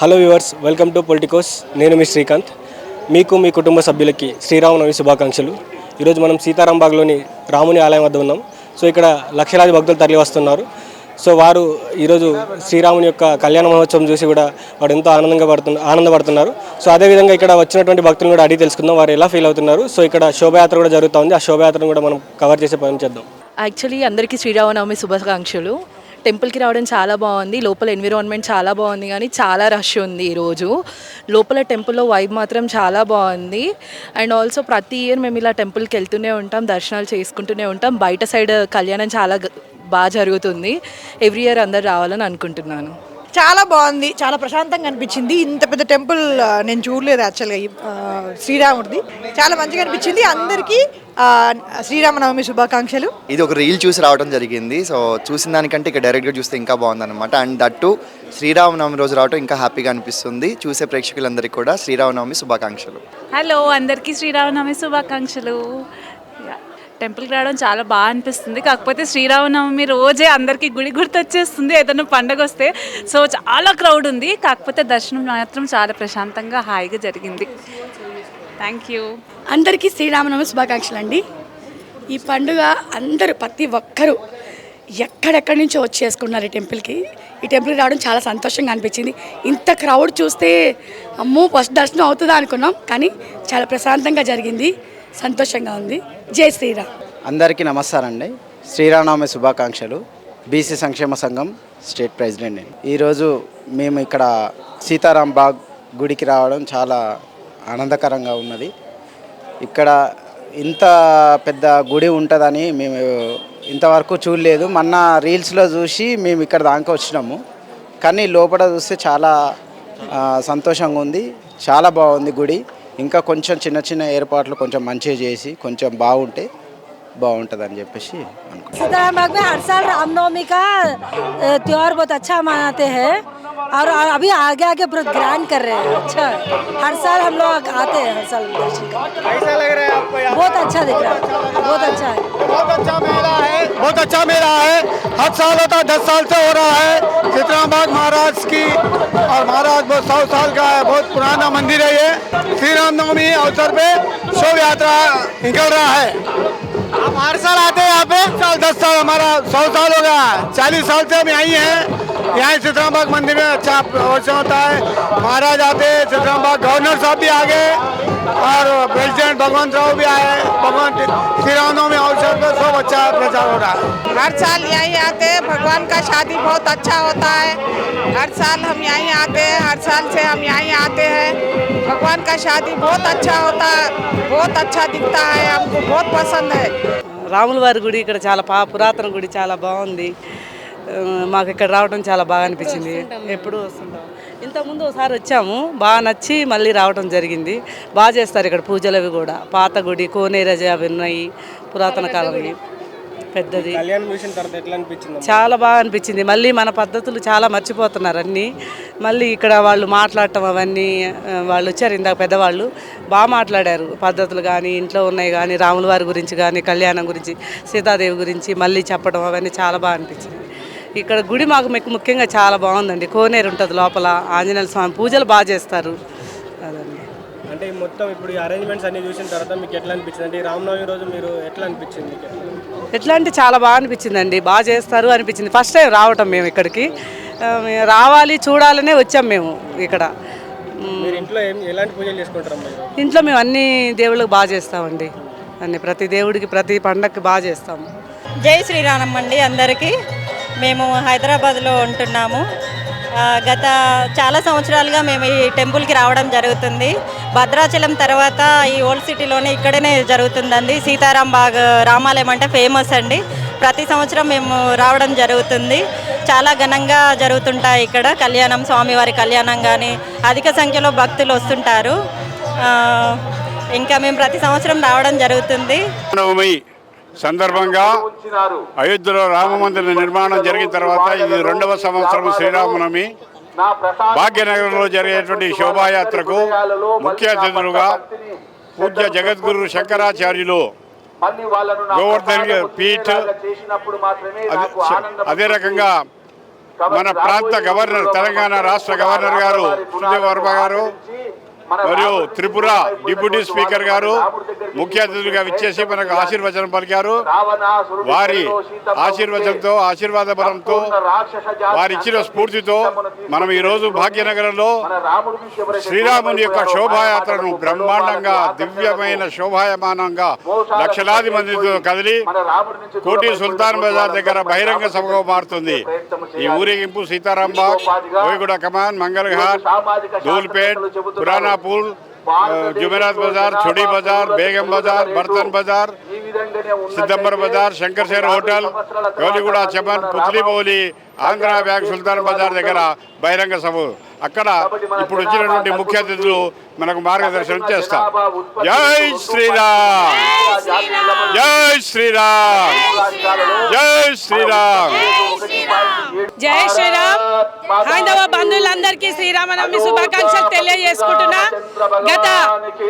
Hello viewers welcome to Politicos. నేను మీ శ్రీకాంత్. మీకు మీ కుటుంబ సభ్యులకి శ్రీరామనవమి శుభాకాంక్షలు. ఈరోజు మనం సీతారాంబాగ్లోని రాముని ఆలయం వద్ద ఉన్నాం. సో ఇక్కడ లక్షలాది భక్తులు తరలి వస్తున్నారు. సో వారు ఈరోజు శ్రీరాముని యొక్క కళ్యాణ మహోత్సవం చూసి కూడా వారు ఎంతో ఆనందంగా పడుతున్న ఆనందపడుతున్నారు. సో అదేవిధంగా ఇక్కడ వచ్చినటువంటి భక్తులను కూడా అడిగి తెలుసుకుందాం. వారు ఎలా ఫీల్ అవుతున్నారు? సో ఇక్కడ శోభయాత్ర కూడా జరుగుతూ ఉంది. ఆ శోభయాత్రను కూడా మనం కవర్ చేసే పని చేద్దాం. యాక్చువల్లీ అందరికీ శ్రీరామనవమి శుభాకాంక్షలు. టెంపుల్కి రావడం చాలా బాగుంది. లోపల ఎన్విరాన్మెంట్ చాలా బాగుంది కానీ చాలా రష్ ఉంది ఈరోజు లోపల టెంపుల్లో వైబ్ మాత్రం చాలా బాగుంది. అండ్ ఆల్సో ప్రతి ఇయర్ మేము ఇలా టెంపుల్కి వెళ్తూనే ఉంటాం దర్శనాలు చేసుకుంటూనే ఉంటాం. బయట సైడ్ కళ్యాణం చాలా బాగా జరుగుతుంది. ఎవ్రీ ఇయర్ అందరు రావాలని అనుకుంటున్నాను. చాలా బాగుంది చాలా ప్రశాంతంగా అనిపించింది. ఇంత పెద్ద టెంపుల్ నేను చూడలేదు యాక్చువల్గా శ్రీరాముడిది. చాలా మంచిగా అనిపించింది. అందరికీ శ్రీరామనవమి శుభాకాంక్షలు. ఇది ఒక రీల్ చూసి రావడం జరిగింది. సో చూసిన దానికంటే ఇక డైరెక్ట్గా చూస్తే ఇంకా బాగుందన్నమాట. అండ్ దట్టు శ్రీరామనవమి రోజు రావడం ఇంకా హ్యాపీగా అనిపిస్తుంది. చూసే ప్రేక్షకులందరికీ కూడా శ్రీరామనవమి శుభాకాంక్షలు. హలో అందరికీ శ్రీరామనవమి శుభాకాంక్షలు. టెంపుల్కి రావడం చాలా బాగా అనిపిస్తుంది. కాకపోతే శ్రీరామనవమి రోజే అందరికీ గుడి గుర్తొచ్చేస్తుంది. ఏదైనా పండగ వస్తే. సో చాలా క్రౌడ్ ఉంది. కాకపోతే దర్శనం మాత్రం చాలా ప్రశాంతంగా హాయిగా జరిగింది. థ్యాంక్ యూ అందరికీ శ్రీరామనవమి శుభాకాంక్షలు అండి. ఈ పండుగ అందరూ ప్రతి ఒక్కరూ ఎక్కడెక్కడి నుంచో వచ్చి చేసుకున్నారు ఈ టెంపుల్కి ఈ టెంపుల్కి రావడం చాలా సంతోషంగా అనిపించింది. ఇంత క్రౌడ్ చూస్తే అమ్మో ఫస్ట్ దర్శనం అవుతుందా అనుకున్నాం. కానీ చాలా ప్రశాంతంగా జరిగింది. సంతోషంగా ఉంది. జై శ్రీరామ్. అందరికీ నమస్కారం అండి శ్రీరామనవమి శుభాకాంక్షలు. బీసీ సంక్షేమ సంఘం స్టేట్ ప్రెసిడెంట్ నేను. ఈరోజు మేము ఇక్కడ సీతారాం బాగ్ గుడికి రావడం చాలా ఆనందకరంగా ఉన్నది. ఇక్కడ ఇంత పెద్ద గుడి ఉంటుందని మేము ఇంతవరకు చూడలేదు. మొన్న రీల్స్లో చూసి మేము ఇక్కడ దాకా వచ్చినాము. కానీ లోపల చూస్తే చాలా సంతోషంగా ఉంది. చాలా బాగుంది గుడి. ఇంకా కొంచెం చిన్న చిన్న ఏర్పాట్లు కొంచెం మంచిగా చేసి కొంచెం బాగుంటే బాగుంటుందని చెప్పేసి అనుకుంటున్నాను सीताराम बाग में हर साल रामनवमी का अ, त्योहार बहुत अच्छा मनाते हैं और अभी आगे आगे बहुत ग्रैंड कर रहे हैं अच्छा है। हर साल हम लोग आते हैं हर साल दर्शन करने कैसा लग रहा है आपको बहुत अच्छा दिख रहा है बहुत अच्छा है बहुत अच्छा मेला है बहुत अच्छा मेला है हर साल होता है दस साल से हो रहा है चित्राम बाग महाराज की और महाराज बहुत सौ साल का है बहुत पुराना मंदिर है ये श्री रामनवमी अवसर पे शोभ यात्रा निकल रहा है आप हर साल आते हैं यहाँ पे। साल, दस साल हमारा, सौ साल हो गया। चालीस साल से हम यहीं हैं। यहाँ चित्राम बाग मंदिर में अच्छा प्रवचन होता है। महाराज आते हैं चित्राम बाग गवर्नर साहब भी आ गए और प्रेसिडेंट भगवंत राव भी आए। भगवान श्री रामनवमी अवसर पर सब अच्छा प्रचार हो रहा है। हर साल यहीं आते हैं। भगवान का शादी बहुत अच्छा होता है। हर साल हम यहीं आते हैं। हर साल से हम यहीं आते हैं। भगवान का शादी बहुत अच्छा होता है। बहुत अच्छा दिखता है। हमको बहुत पसंद है। రాముల వారి గుడి ఇక్కడ చాలా పా పురాతన గుడి చాలా బాగుంది. మాకు ఇక్కడ రావడం చాలా బాగా అనిపించింది. ఎప్పుడు వస్తుంటాం. ఇంతకుముందు ఒకసారి వచ్చాము. బాగా నచ్చి మళ్ళీ రావడం జరిగింది. బాగా చేస్తారు ఇక్కడ పూజలు అవి కూడా. పాత గుడి కోనేరజ అవి ఉన్నాయి పురాతన కాలంవి పెద్దది. చాలా బాగా అనిపించింది. మళ్ళీ మన పద్ధతులు చాలా మర్చిపోతున్నారు అన్నీ. మళ్ళీ ఇక్కడ వాళ్ళు మాట్లాడటం అవన్నీ వాళ్ళు వచ్చారు ఇందాక పెద్దవాళ్ళు. బాగా మాట్లాడారు పద్ధతులు కానీ ఇంట్లో ఉన్నాయి కానీ రాముల వారి గురించి కానీ కళ్యాణం గురించి సీతాదేవి గురించి మళ్ళీ చెప్పడం అవన్నీ చాలా బాగా అనిపించింది. ఇక్కడ గుడి మాకు ముఖ్యంగా చాలా బాగుందండి. కోనేరు ఉంటుంది లోపల. ఆంజనేయ స్వామి పూజలు బాగా చేస్తారు. అదండి. మొత్తం ఇప్పుడు ఈ అరేంజ్మెంట్స్ అన్ని చూసిన తర్వాత మీకు ఎట్లా అనిపించింది? అంటే ఈ రామనవమి రోజు మీరు ఎట్లా అనిపించింది? ఎట్లా? అంటే చాలా బాగా అనిపించిందండి. బాగా చేస్తారు అనిపించింది. ఫస్ట్ టైం రావటం మేము ఇక్కడికి. రావాలి చూడాలనే వచ్చాం మేము ఇక్కడ. ఇంట్లో ఎలాంటి పూజలు చేసుకుంటారమ్మా ఈరోజు? ఇంట్లో మేము అన్ని దేవుళ్ళకి బాగా చేస్తామండి. అన్ని ప్రతి దేవుడికి ప్రతి పండగకి బాగా చేస్తాము. జై శ్రీరామ్ అండి అందరికీ. మేము హైదరాబాద్లో ఉంటున్నాము. గత చాలా సంవత్సరాలుగా మేము ఈ టెంపుల్కి రావడం జరుగుతుంది. భద్రాచలం తర్వాత ఈ ఓల్డ్ సిటీలోనే ఇక్కడనే జరుగుతుందండి. సీతారాం బాగ్ రామాలయం అంటే ఫేమస్ అండి. ప్రతి సంవత్సరం మేము రావడం జరుగుతుంది. చాలా ఘనంగా జరుగుతుంటాయి ఇక్కడ. కళ్యాణం స్వామివారి కళ్యాణం కానీ అధిక సంఖ్యలో భక్తులు వస్తుంటారు. ఇంకా మేము ప్రతి సంవత్సరం రావడం జరుగుతుంది. సందర్భంగా అయోధ్యలో రామమందిర నిర్మాణం జరిగిన తర్వాత ఇది రెండవ సంవత్సరం శ్రీరామనవమి భాగ్యనగరంలో జరిగేటువంటి శోభాయాత్రకు ముఖ్య అతిథులుగా పూజ్య జగద్గురు శంకరాచార్యులు గోవర్ధన్ పీఠ్ అదే- అదే రకంగా మన ప్రాంత గవర్నర్ తెలంగాణ రాష్ట్ర గవర్నర్ గారు సుజయ్ వర్మ గారు మరియు త్రిపుర డిప్యూటీ స్పీకర్ గారు ముఖ్య అతిథులుగా విచ్చేసి మనకు ఆశీర్వచనం పలికారు. వారి ఆశీర్వచనంతో ఆశీర్వాద బలంతో వారి ఇచ్చిన స్ఫూర్తితో మనం ఈరోజు భాగ్యనగరంలో శ్రీరాముని యొక్క శోభాయాత్రను బ్రహ్మాండంగా దివ్యమైన శోభాయమానంగా లక్షలాది మందితో కదిలి కోటి సుల్తాన్ బజార్ దగ్గర బహిరంగ సభగా మారుతుంది. ఈ ఊరేగింపు సీతారాం బాగ్ కోయిగూడ కమాన్ మంగళఘాట్ ధూల్పేట్ పురాణాపూర్ ఆ, జుమెరాత్ బజార్ చుడి బజార్ బేగం బజార్ బర్తన్ బజార్ సిద్దంబర్ బజార్ శంకర్ శేర్ హోటల్ గౌలిగూడ చమన్ పుత్లిబౌలి ఆంధ్ర బ్యాంక్ సుల్తాన్ బజార్ దగ్గర బహిరంగ సభ. అక్కడ ఇప్పుడు వచ్చినటువంటి ముఖ్య అతిథులు మనకు మార్గదర్శనం చేస్తారు. జై శ్రీరామ్! జై శ్రీరామ్! జై శ్రీరామ్! జై శ్రీరామ్! హైందవ బంధువులందరికీ శ్రీరామనవమి శుభాకాంక్షలు తెలియజేసుకుంటున్నా. గత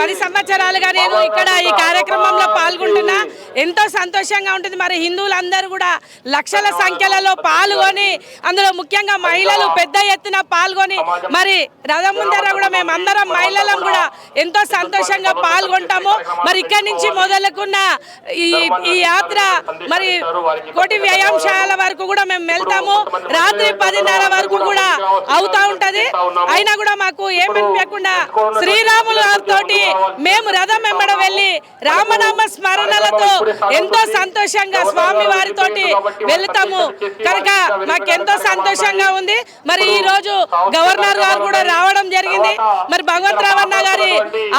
పది సంవత్సరాలుగా నేను ఇక్కడ ఈ కార్యక్రమంలో పాల్గొంటున్నా. ఎంతో సంతోషంగా ఉంటుంది. మరి హిందువులందరూ కూడా లక్షల సంఖ్యలలో పాల్గొని అందులో ముఖ్యంగా మహిళలు పెద్ద ఎత్తున పాల్గొని మరి రథం ముందర కూడా మేము అందరం మహిళలం కూడా ఎంతో సంతోషంగా పాల్గొంటాము. మరి ఇక్కడి నుంచి మొదలుకున్న ఈ ఈ యాత్ర మరి కోటి వ్యాయామశాల వరకు కూడా మేము వెళ్తాము. రాత్రి పదిన్నర వరకు కూడా అవుతా ఉంటది. అయినా కూడా మాకు ఏమనిపించకుండా శ్రీరాములు తోటి మేము రథం వెంబడ వెళ్ళి రామనామ స్మరణలతో ఎంతో సంతోషంగా స్వామి వారితోటి వెళ్తాము. కనుక మాకెంతో సంతోషంగా ఉంది. మరి ఈ రోజు గవర్నర్ గారు కూడా రావడం జరిగింది. మరి భగవంత్ రావణ గారి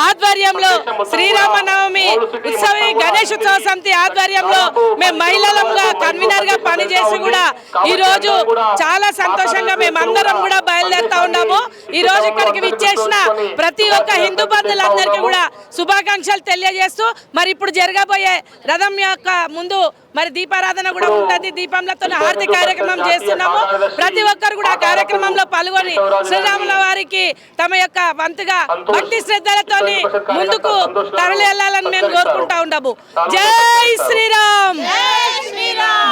ఆధ్వర్యంలో శ్రీరామనవమి ఉత్సవ గణేష్ ఉత్సవ సమితి ఆధ్వర్యంలో మేము మహిళలంగా కన్వీనర్గా పనిచేసి కూడా ఈ రోజు చాలా సంతోషంగా మేము అందరం కూడా బయలుదేరుతా ఉన్నాము. ఈ రోజు ఇక్కడికి విచ్చేసిన ప్రతి ఒక్క హిందూ బంధువులందరికీ కూడా శుభాకాంక్షలు తెలియజేస్తూ మరి ఇప్పుడు జరగబోయే రథం యొక్క ముందు మరి దీపారాధన కూడా ఉంటుంది. దీపంలతో హారతి కార్యక్రమం చేస్తున్నాము. ప్రతి ఒక్కరు కూడా కార్యక్రమంలో పాల్గొని శ్రీరాముల వారికి తమ యొక్క వంతుగా భక్తి శ్రద్ధలతో ముందుకు తరలి వెళ్ళాలని మేము కోరుకుంటా ఉన్నాము జై శ్రీరామ్!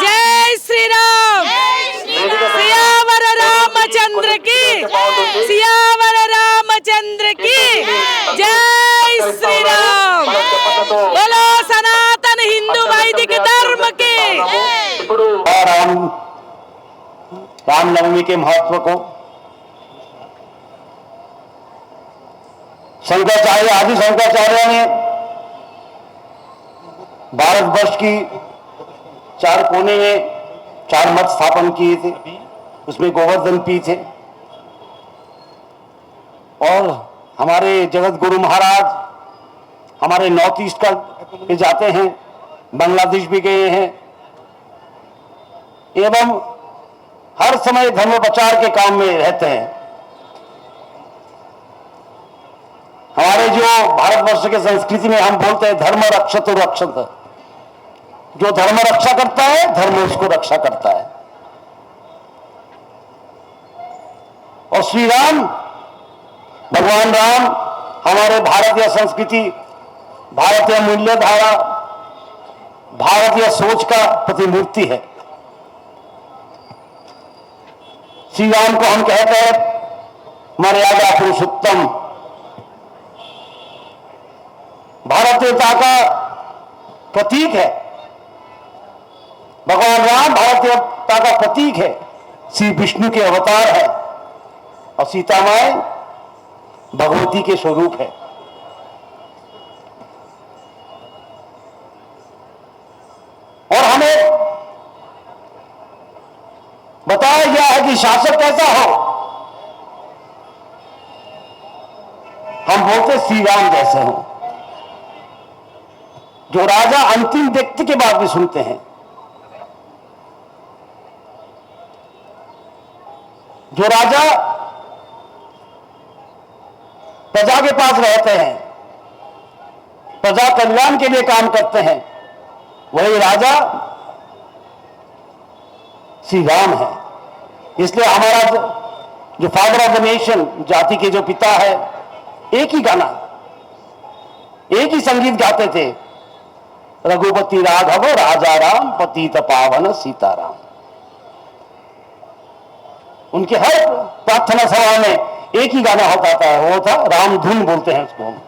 జై శ్రీరామ్! रामचंद्र की। सियावर रामचंद्र की। जय। श्री राम बोलो सनातन हिंदू वैदिक धर्म के। राम। रामनवमी के महत्व को। शंकराचार्य आदि शंकराचार्य ने भारतवर्ष की चार कोने में चार मत स्थापन किए थे। उसमें गोवर्धन पीठ है। और हमारे जगत गुरु महाराज हमारे नॉर्थ ईस्ट का जाते हैं, बांग्लादेश भी गए हैं। एवं हर समय धर्म प्रचार के काम में रहते हैं। हमारे जो भारतवर्ष के संस्कृति में हम बोलते हैं धर्म रक्षत रक्षत। जो धर्म रक्षा करता है, धर्म उसको रक्षा करता है। और श्री राम, भगवान राम, हमारे भारतीय संस्कृति, भारतीय मूल्य धारा भारतीय सोच का प्रतिमूर्ति है। श्री राम को हम कहते हैं, मर्यादा पुरुषोत्तम। भारतीयता का प्रतीक है। भगवान राम भारतीयता का प्रतीक है। श्री विष्णु के अवतार है। और सीता माए भगवती के स्वरूप है। और हमें बताया गया है कि शासक कैसा हो? हम बोलते श्री राम जैसे हो। जो राजा अंतिम व्यक्ति के बाद भी सुनते हैं। जो राजा प्रजा के पास रहते हैं। प्रजा कल्याण के लिए काम करते हैं। वही राजा श्री राम है। इसलिए हमारा जो, फादर ऑफ़ द नेशन जाति के जो पिता है एक ही गाना एक ही संगीत गाते थे। रघुपति राघव राजा राम पतित पावन सीताराम। उनके हर प्रार्थना सभा में एक ही गाना होता था वो था राम धुन बोलते हैं उसको हम।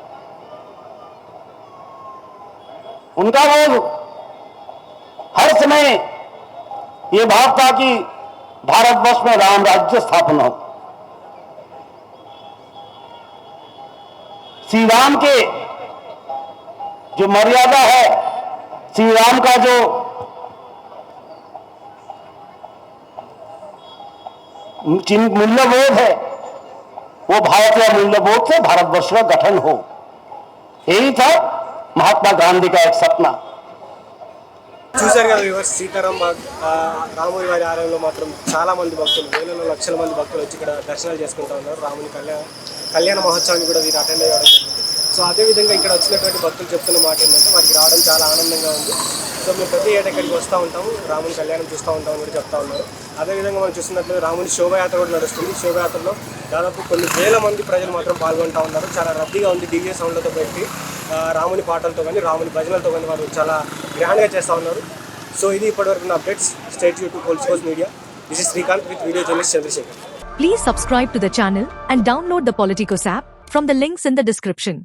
उनका वो हर समय ये भाव था कि भारतवर्ष में राम राज्य स्थापन हो श्री राम के जो मर्यादा है श्री राम का जो मूल्यबोध है वो भारतीय मूल्यबोध से भारतवर्ष का गठन हो यही था महात्मा गांधी का एक सपना చూశారు కదా వివర్స్ సీతారాం బాగ్ ఆ, రాముడి వారి ఆలయంలో మాత్రం చాలా మంది భక్తులు వేలలో లక్షల మంది భక్తులు వచ్చి ఇక్కడ దర్శనాలు చేసుకుంటా ఉన్నారు రాముని కళ్యాణ కళ్యాణ మహోత్సవాన్ని కూడా వీరు అటెండ్ అయ్యడం జరిగింది. సో అదేవిధంగా ఇక్కడ వచ్చినటువంటి భక్తులు చెప్తున్న మాట ఏంటంటే వారికి రావడం చాలా ఆనందంగా ఉంది. సో మేము ప్రతి ఏటా ఇక్కడికి వస్తూ ఉంటాము రాముని కళ్యాణం చూస్తూ ఉంటామని కూడా చెప్తా ఉన్నారు. అదేవిధంగా మనం చూస్తున్నట్లు రాముని శోభయాత్ర కూడా నడుస్తుంది. శోభయాత్రలో దాదాపు కొన్ని వేల మంది ప్రజలు మాత్రం పాల్గొంటూ ఉన్నారు. చాలా రద్దీగా ఉంది డీజే సౌండ్లతో పెట్టి. రాముని పాటలతో కానీ రాముని భజనలతో కానీ వారు చాలా గ్రాండ్గా చేస్తూ ఉన్నారు. సో ఇది ఇప్పటివరకు నా updates. State YouTube Politicos media this is Srikanth with video journalist Chandrasekhar Please subscribe to the channel and download the Politicos app from the links in the description.